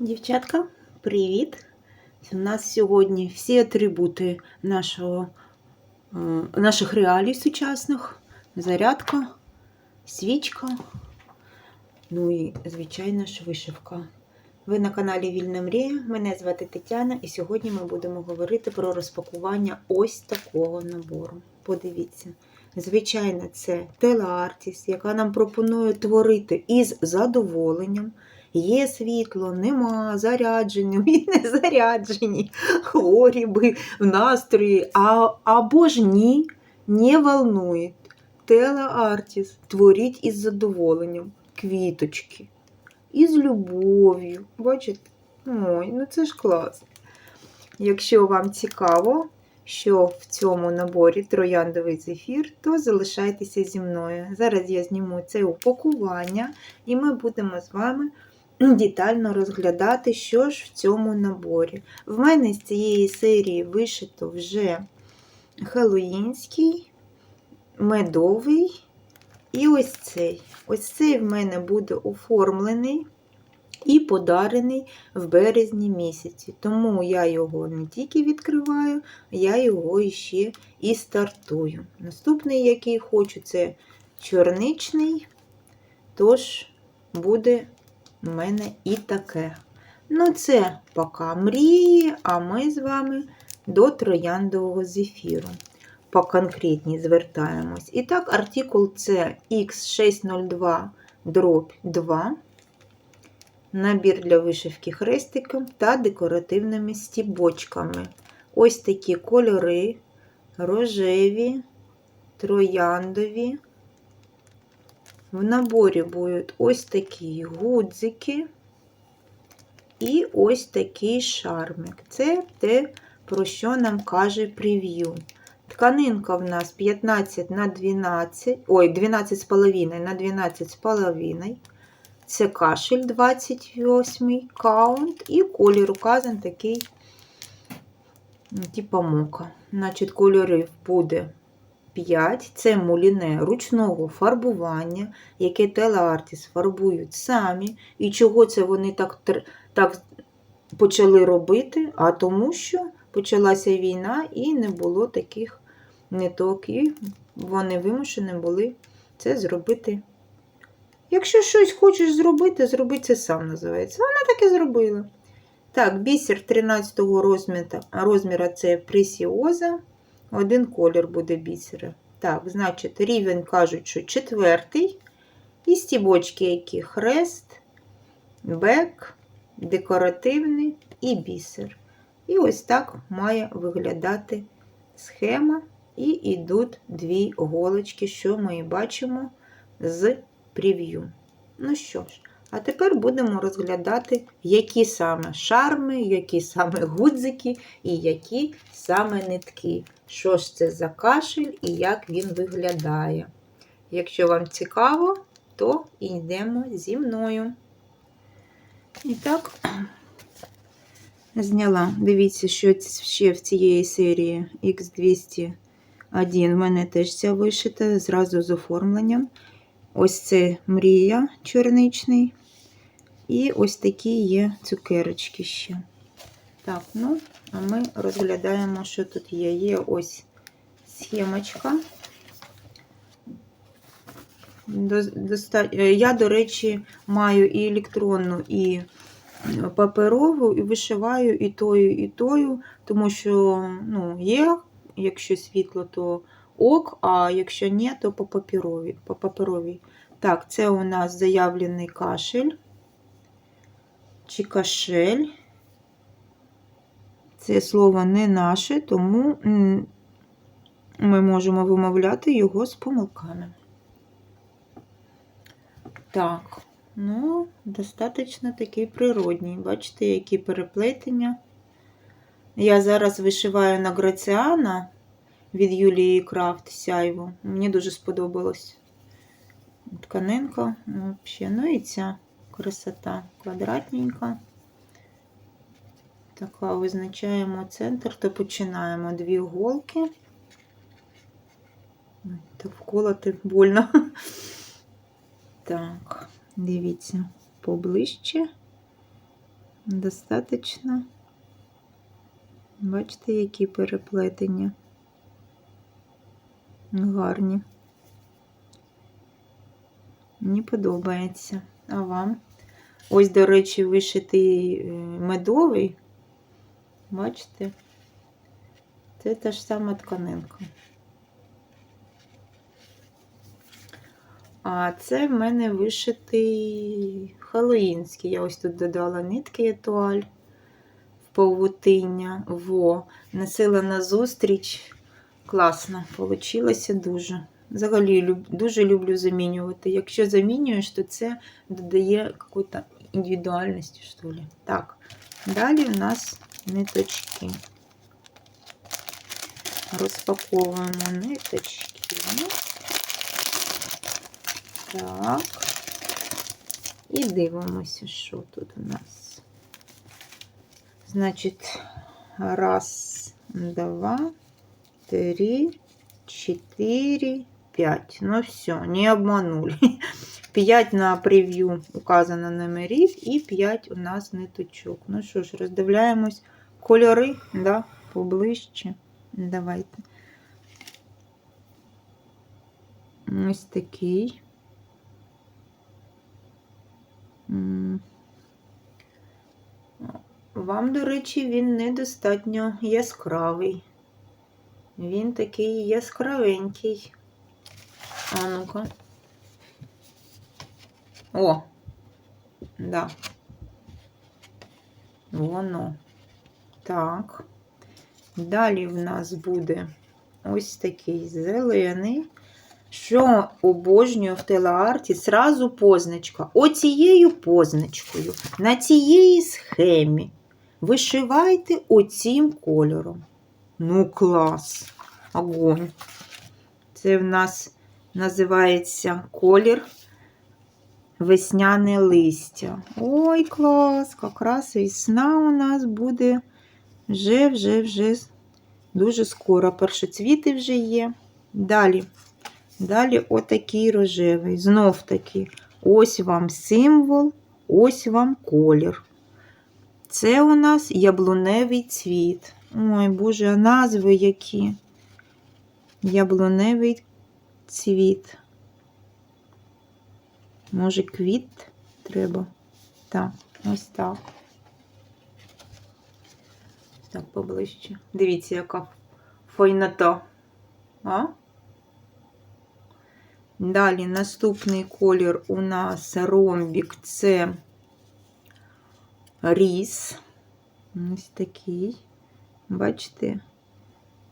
Дівчатка, привіт! У нас сьогодні всі атрибути нашого, е, наших реалій сучасних. Зарядка, свічка, ну і, звичайно ж, вишивка. Ви на каналі Вільна Мрія. Мене звати Тетяна, і сьогодні ми будемо говорити про розпакування ось такого набору. Подивіться. Звичайно, це Телеартіс, яка нам пропонує творити із задоволенням. Є світло, нема, заряджені, ми не заряджені, хворі би в настрої, а, або ж ні, не волнує. Телеартіс творіть із задоволенням, квіточки, із любов'ю. Бачите? Ой, ну це ж клас. Якщо вам цікаво, що в цьому наборі трояндовий зефір, то залишайтеся зі мною. Зараз я зніму це упакування, і ми будемо з вами детально розглядати, що ж в цьому наборі. В мене з цієї серії вишито вже хеллоїнський, медовий і ось цей. Ось цей в мене буде оформлений і подарений в березні місяці. Тому я його не тільки відкриваю, я його іще і стартую. Наступний, який хочу, це чорничний, тож буде у мене і таке. Ну, це поки мрії, а ми з вами до трояндового зефіру. По конкретній звертаємось. І так, артикул це X602 дроб 2. Набір для вишивки хрестиком та декоративними стібочками. Ось такі кольори: рожеві, трояндові. В наборі будуть ось такі гудзики і ось такий шармик. Це те, про що нам каже прев'ю. Тканинка в нас 15 на 12, ой, 12,5 на 12,5. Це кашель 28 каунт, і колір указан такий, типа мока. Значить, кольорів буде 5. Це муліне ручного фарбування, яке телеартіс фарбують самі. І чого це вони так, так почали робити? А тому що почалася війна і не було таких ниток, і вони вимушені були це зробити. Якщо щось хочеш зробити, зроби це сам називається. Вона так і зробила. Так, бісер 13 розміра, розміра це пресіоза. Один колір буде бісера. Так, значить, рівень кажуть, що четвертий. І стібочки, які хрест, бек, декоративний і бісер. І ось так має виглядати схема. І йдуть дві голочки, що ми бачимо з прев'ю. Ну що ж, а тепер будемо розглядати, які саме шарми, які саме гудзики і які саме нитки. Що ж це за кашель і як він виглядає. Якщо вам цікаво, то йдемо зі мною. І так, зняла. Дивіться, що ще в цієї серії X201 в мене теж ця вишита зразу з оформленням. Ось це мрія чорничний. І ось такі є цукерочки ще. Так, ну, а ми розглядаємо, що тут є. Є ось схемочка. Я, до речі, маю і електронну, і паперову, і вишиваю і тою, і тою, тому що ну, є, якщо світло, то ок, а якщо ні, то по паперовій. По паперовій. Так, це у нас заявлений кашель чи кашель. Це слово не наше, тому ми можемо вимовляти його з помилками. Так, ну, достатньо такий природній. Бачите, які переплетення. Я зараз вишиваю на Граціана від Юлії Крафт сяйву. Мені дуже сподобалось. Тканинка, взагалі, ну і ця красота квадратненька. Така визначаємо центр, то починаємо дві голки. Так вколоти больно. Так, дивіться, поближче. Достаточно. Бачите, які переплетення. Гарні. Мені подобається. А вам? Ось, до речі, вишитий е, медовий. Бачите? Це та ж сама тканинка. А це в мене вишитий халоїнський. Я ось тут додала нитки етуаль в павутиння. Во. Носила на зустріч. Класно, получилося дуже. Взагалі дуже люблю замінювати. Якщо замінюєш, то це додає якусь індивідуальності, що ли. Так, далі у нас ниточки. Розпаковуємо ниточки. Так. І дивимося, що тут у нас. Значить, раз, два, три, чотири. 5. Ну все, не обманули. 5 на прев'ю указано номерів, і 5 у нас ниточок. Ну що ж, роздивляємось кольори, да, поближче. Давайте. Ось такий. Вам, до речі, він недостатньо яскравий. Він такий яскравенький. А ну-ка. О! Да. Воно. Так. Далі в нас буде ось такий зелений. Що обожнюю в телеарті, зразу позначка. Оцією позначкою на цієї схемі вишивайте оцім кольором. Ну, клас. Огонь. Це в нас називається колір весняне листя. Ой, клас! Якраз весна у нас буде вже, вже, вже дуже скоро. Першоцвіти вже є. Далі. Далі отакий рожевий. Знов таки, ось вам символ, ось вам колір. Це у нас яблуневий цвіт. Ой, Боже, а назви які? Яблуневий цвіт. Може, квіт треба? Так, ось так. Так, поближче. Дивіться, яка файнота. А? Далі наступний колір у нас ромбік це ріс. Ось такий. Бачите,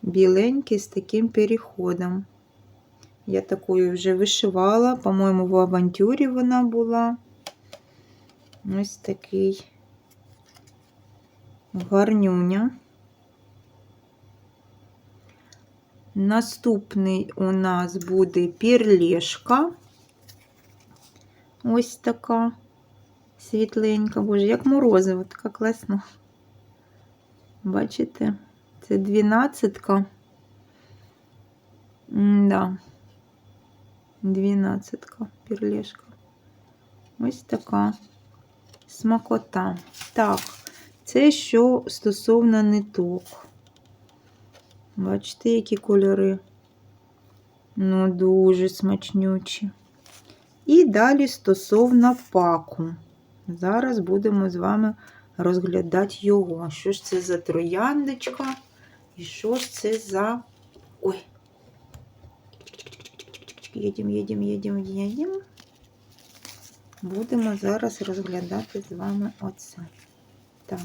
біленький з таким переходом. Я такою вже вишивала, по-моєму, в авантюрі вона була. Ось такий гарнюня. Наступний у нас буде пірлешка. Ось така світленька, боже, як морозиво, така класна. Бачите? Це дванадцятка. Да. Дванадцятка пірлешка. Ось така смакота. Так, це що стосовно ниток. Бачите, які кольори? Ну, дуже смачнючі. І далі стосовно паку. Зараз будемо з вами розглядати його. Що ж це за трояндочка? І що ж це за. Ой! Їдемо, їдемо, їдемо, їдемо. Будемо зараз розглядати з вами оце. Так.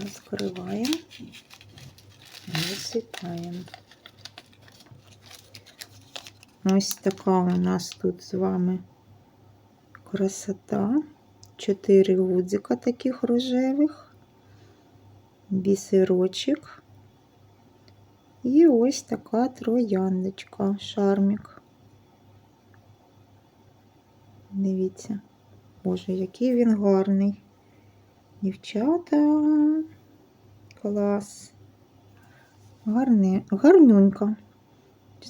Розкриваємо, висипаємо. Ось така у нас тут з вами красота. Чотири гудзика таких рожевих, бісерочок. І ось така трояндочка, шармік. Дивіться, боже, який він гарний. Дівчата, клас. Гарне, гарнюнька.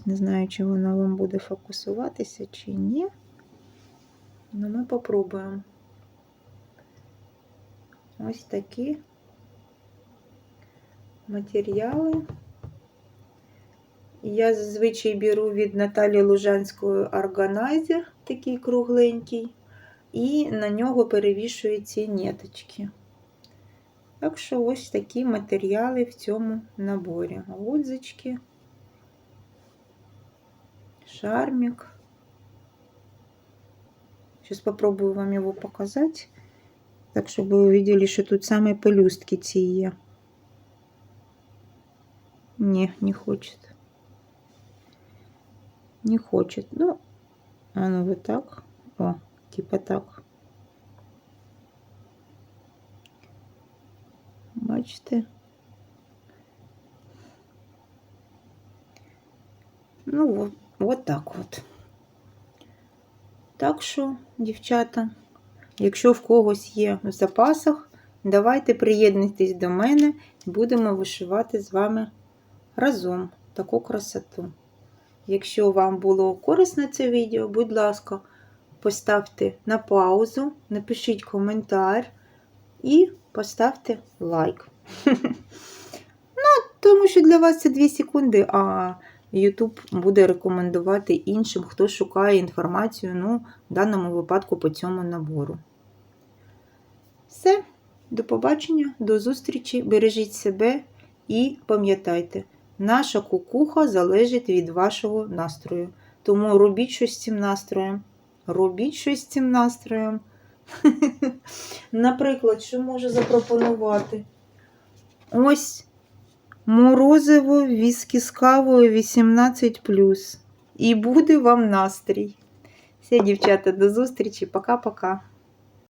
Не знаю, чи вона вам буде фокусуватися, чи ні. Ну, ми попробуємо. Ось такі матеріали. Я зазвичай беру від Наталі Лужанської органайзер, такий кругленький, і на нього перевішую ці ниточки. Так що ось такі матеріали в цьому наборі. Гудзички, шармик. Сейчас попробую вам его показать, так чтобы вы увидели, что тут самые пелюстки ці є. Не, не хочет. Не хочет. Ну, ну вот так. О, типа так. Бачите? Ну, вот, вот так от. Так що, дівчата, якщо в когось є в запасах, давайте приєднуйтесь до мене, будемо вишивати з вами разом таку красоту. Якщо вам було корисно це відео, будь ласка, поставте на паузу, напишіть коментар і поставте лайк. Ну, тому що для вас це 2 секунди, а YouTube буде рекомендувати іншим, хто шукає інформацію, ну, в даному випадку по цьому набору. Все, до побачення, до зустрічі, бережіть себе і пам'ятайте, наша кукуха залежить від вашого настрою. Тому робіть щось з цим настроєм. Робіть щось з цим настроєм. Наприклад, що можу запропонувати? Ось морозиво віскі з кавою 18. І буде вам настрій. Все, дівчата, до зустрічі. Пока-пока.